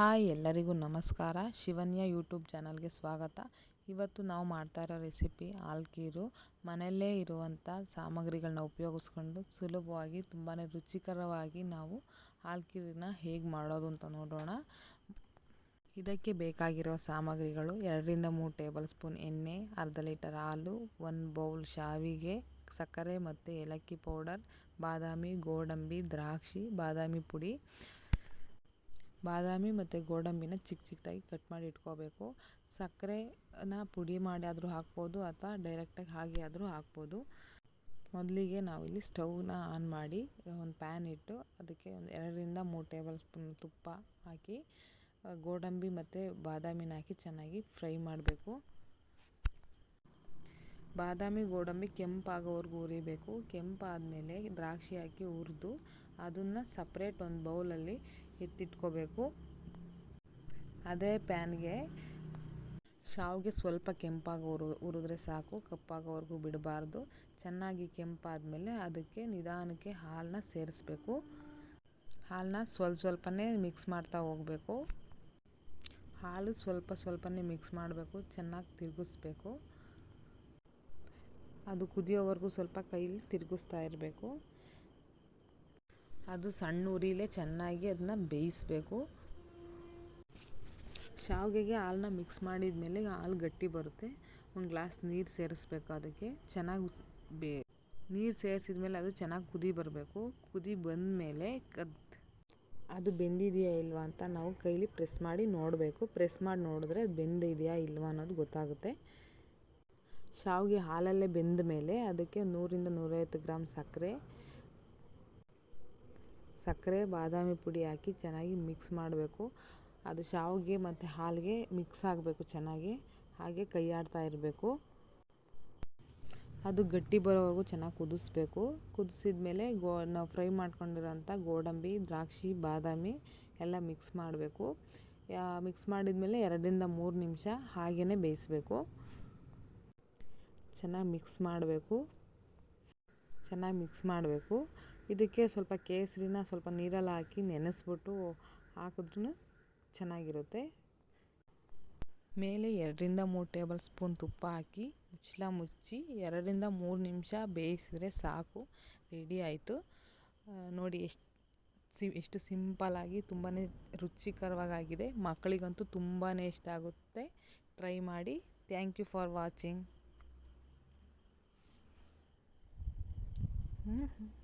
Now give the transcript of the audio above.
Hi ಎಲ್ಲರಿಗೂ ನಮಸ್ಕಾರ. ಶಿವನ್ಯ YouTube ಚಾನಲ್ಗೆ ಸ್ವಾಗತ. ಇವತ್ತು ನಾವು ಮಾಡ್ತಾ ಇರೋ ರೆಸಿಪಿ ಆಲ್ಕೀರು ಮನೆಯಲ್ಲೇ ಇರುವಂಥ ಸಾಮಗ್ರಿಗಳನ್ನ ಉಪಯೋಗಿಸ್ಕೊಂಡು ಸುಲಭವಾಗಿ ತುಂಬಾ ರುಚಿಕರವಾಗಿ ನಾವು ಆಲ್ಕೀರನ್ನ ಹೇಗೆ ಮಾಡೋದು ಅಂತ ನೋಡೋಣ. ಇದಕ್ಕೆ ಬೇಕಾಗಿರುವ ಸಾಮಗ್ರಿಗಳು ಎರಡರಿಂದ ಮೂರು ಟೇಬಲ್ ಸ್ಪೂನ್ ಎಣ್ಣೆ, ಅರ್ಧ ಲೀಟರ್ ಹಾಲು, ಒಂದು ಬೌಲ್ ಶಾವಿಗೆ, ಸಕ್ಕರೆ ಮತ್ತು ಏಲಕ್ಕಿ ಪೌಡರ್, ಬಾದಾಮಿ, ಗೋಡಂಬಿ, ದ್ರಾಕ್ಷಿ, ಬಾದಾಮಿ ಪುಡಿ ಬಾದಾಮಿ ಮತ್ತು ಗೋಡಂಬಿನ ಚಿಕ್ಕ ಚಿಕ್ಕದಾಗಿ ಕಟ್ ಮಾಡಿ ಇಟ್ಕೋಬೇಕು. ಸಕ್ಕರೆನ ಪುಡಿ ಮಾಡಿ ಆದರೂ ಹಾಕ್ಬೋದು ಅಥವಾ ಡೈರೆಕ್ಟಾಗಿ ಹಾಗೆ ಆದರೂ ಹಾಕ್ಬೋದು. ಮೊದಲಿಗೆ ನಾವಿಲ್ಲಿ ಸ್ಟವ್ನ ಆನ್ ಮಾಡಿ ಒಂದು ಪ್ಯಾನ್ ಇಟ್ಟು ಅದಕ್ಕೆ ಒಂದು ಎರಡರಿಂದ ಮೂರು ಟೇಬಲ್ ಸ್ಪೂನ್ ತುಪ್ಪ ಹಾಕಿ, ಗೋಡಂಬಿ ಮತ್ತು ಬಾದಾಮಿನ ಹಾಕಿ ಚೆನ್ನಾಗಿ ಫ್ರೈ ಮಾಡಬೇಕು. ಬಾದಾಮಿ, ಗೋಡಂಬಿ ಕೆಂಪಾಗೋವರೆಗೂ ಹುರಿಬೇಕು ಕೆಂಪಾದಮೇಲೆ ದ್ರಾಕ್ಷಿ ಹಾಕಿ ಹುರಿದು ಅದನ್ನು ಸಪ್ರೇಟ್ ಒಂದು ಬೌಲಲ್ಲಿ ಎತ್ತಿಟ್ಕೋಬೇಕು. ಅದೇ ಪ್ಯಾನ್ಗೆ ಶಾವಿಗೆ ಸ್ವಲ್ಪ ಕೆಂಪಾಗಿ ಹುರು ಹುರಿದ್ರೆ ಸಾಕು. ಕಪ್ಪಾಗೋವರೆಗೂ ಬಿಡಬಾರ್ದು. ಚೆನ್ನಾಗಿ ಕೆಂಪಾದಮೇಲೆ ಅದಕ್ಕೆ ನಿಧಾನಕ್ಕೆ ಹಾಲನ್ನ ಸೇರಿಸ್ಬೇಕು. ಹಾಲನ್ನ ಸ್ವಲ್ಪ ಸ್ವಲ್ಪನೇ ಮಿಕ್ಸ್ ಮಾಡ್ತಾ ಹೋಗಬೇಕು. ಹಾಲು ಸ್ವಲ್ಪ ಸ್ವಲ್ಪನೇ ಮಿಕ್ಸ್ ಮಾಡಬೇಕು. ಚೆನ್ನಾಗಿ ತಿರುಗಿಸ್ಬೇಕು. ಅದು ಕುದಿಯೋವರೆಗೂ ಸ್ವಲ್ಪ ಕೈಲಿ ತಿರುಗಿಸ್ತಾ ಇರಬೇಕು. ಅದು ಸಣ್ಣ ಉರಿಲೇ ಚೆನ್ನಾಗಿ ಅದನ್ನ ಬೇಯಿಸಬೇಕು. ಶಾವಿಗೆಗೆ ಹಾಲನ್ನ ಮಿಕ್ಸ್ ಮಾಡಿದ ಮೇಲೆ ಹಾಲು ಗಟ್ಟಿ ಬರುತ್ತೆ. ಒಂದು ಗ್ಲಾಸ್ ನೀರು ಸೇರಿಸ್ಬೇಕು ಅದಕ್ಕೆ. ಚೆನ್ನಾಗಿ ಬೇ ನೀರು ಸೇರಿಸಿದ ಮೇಲೆ ಅದು ಚೆನ್ನಾಗಿ ಕುದಿ ಬರಬೇಕು. ಕುದಿ ಬಂದ ಮೇಲೆ ಅದು ಬೆಂದಿದೆಯಾ ಇಲ್ವಾ ಅಂತ ನಾವು ಕೈಲಿ ಪ್ರೆಸ್ ಮಾಡಿ ನೋಡಬೇಕು. ಪ್ರೆಸ್ ಮಾಡಿ ನೋಡಿದ್ರೆ ಅದು ಬೆಂದಿದೆಯಾ ಇಲ್ವಾ ಅನ್ನೋದು ಗೊತ್ತಾಗುತ್ತೆ. ಶಾವಿಗೆ ಹಾಲಲ್ಲೇ ಬೆಂದ ಮೇಲೆ ಅದಕ್ಕೆ ನೂರಿಂದ ನೂರೈವತ್ತು ಗ್ರಾಮ್ ಸಕ್ಕರೆ ಸಕ್ಕರೆ, ಬಾದಾಮಿ ಪುಡಿ ಹಾಕಿ ಚೆನ್ನಾಗಿ ಮಿಕ್ಸ್ ಮಾಡಬೇಕು. ಅದು ಶಾವಿಗೆ ಮತ್ತು ಹಾಲಿಗೆ ಮಿಕ್ಸ್ ಆಗಬೇಕು ಚೆನ್ನಾಗಿ. ಹಾಗೆ ಕೈ ಆಡ್ತಾ ಇರಬೇಕು. ಅದು ಗಟ್ಟಿ ಬರೋವರೆಗೂ ಚೆನ್ನಾಗಿ ಕುದಿಸ್ಬೇಕು. ಕುದಿಸಿದ ಮೇಲೆ ಗೋ, ನಾವು ಫ್ರೈ ಮಾಡ್ಕೊಂಡಿರೋಂಥ ಗೋಡಂಬಿ, ದ್ರಾಕ್ಷಿ, ಬಾದಾಮಿ ಎಲ್ಲ ಮಿಕ್ಸ್ ಮಾಡಬೇಕು. ಮಿಕ್ಸ್ ಮಾಡಿದ ಮೇಲೆ ಎರಡರಿಂದ ಮೂರು ನಿಮಿಷ ಹಾಗೆಯೇ ಬೇಯಿಸಬೇಕು. ಚೆನ್ನಾಗಿ ಮಿಕ್ಸ್ ಮಾಡಬೇಕು. ಚೆನ್ನಾಗಿ ಮಿಕ್ಸ್ ಮಾಡಬೇಕು. ಇದಕ್ಕೆ ಸ್ವಲ್ಪ ಕೇಸರಿನ ಸ್ವಲ್ಪ ನೀರಲ್ಲಿ ಹಾಕಿ ನೆನೆಸ್ಬಿಟ್ಟು ಹಾಕಿದ್ರೂ ಚೆನ್ನಾಗಿರುತ್ತೆ. ಮೇಲೆ ಎರಡರಿಂದ ಮೂರು ಟೇಬಲ್ ಸ್ಪೂನ್ ತುಪ್ಪ ಹಾಕಿ ಮುಚ್ಚಲ ಮುಚ್ಚಿ ಎರಡರಿಂದ ಮೂರು ನಿಮಿಷ ಬೇಯಿಸಿದ್ರೆ ಸಾಕು, ರೆಡಿ ಆಯಿತು. ನೋಡಿ ಎಷ್ಟು ಸಿ, ಎಷ್ಟು ಸಿಂಪಲಾಗಿ ತುಂಬಾ ರುಚಿಕರವಾಗಿದೆ ಮಕ್ಕಳಿಗಂತೂ ತುಂಬಾ ಇಷ್ಟ ಆಗುತ್ತೆ. ಟ್ರೈ ಮಾಡಿ. Thank you for watching. Mm-hmm.